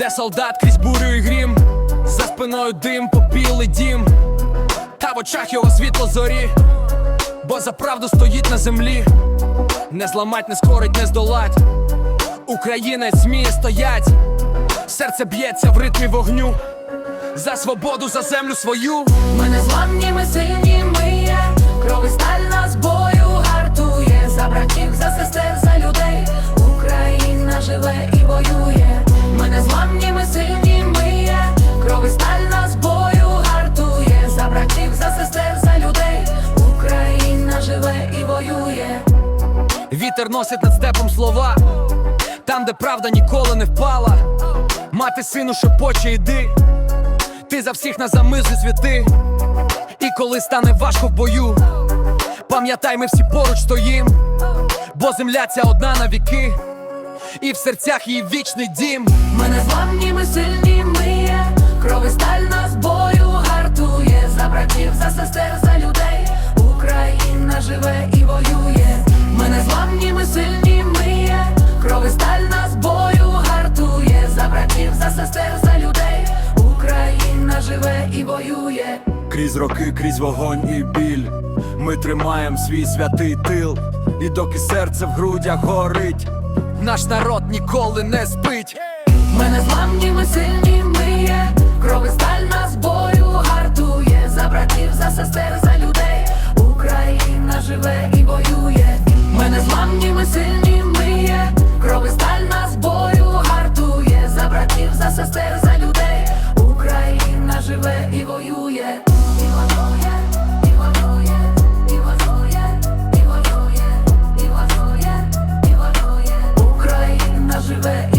Іде солдат крізь бурю і грім, за спиною дим, попілий дім, та в очах його світло зорі, бо за правду стоїть на землі, не зламать, не скорить, не здолать. Українець змії стоять, серце б'ється в ритмі вогню, за свободу, за землю свою. Ми не зламні, Вітер носить над степом слова, там, де правда ніколи не впала. Мати сину шепоче йди, ти за всіх на замисли світи. І коли стане важко в бою, пам'ятай, ми всі поруч стоїм, бо земля ця одна на віки, і в серцях її вічний дім. Ми не зламні, живе і воює. Крізь роки, крізь вогонь і біль. Ми тримаємо свій святий тил, і доки серце в грудях горить, наш народ ніколи не спить. Ми не зламні, ми сильні, ми є, крови сталь нас бою гартує. За братів, за сестер, за людей. Україна живе і воює. Ми не зламні, ми сильні. but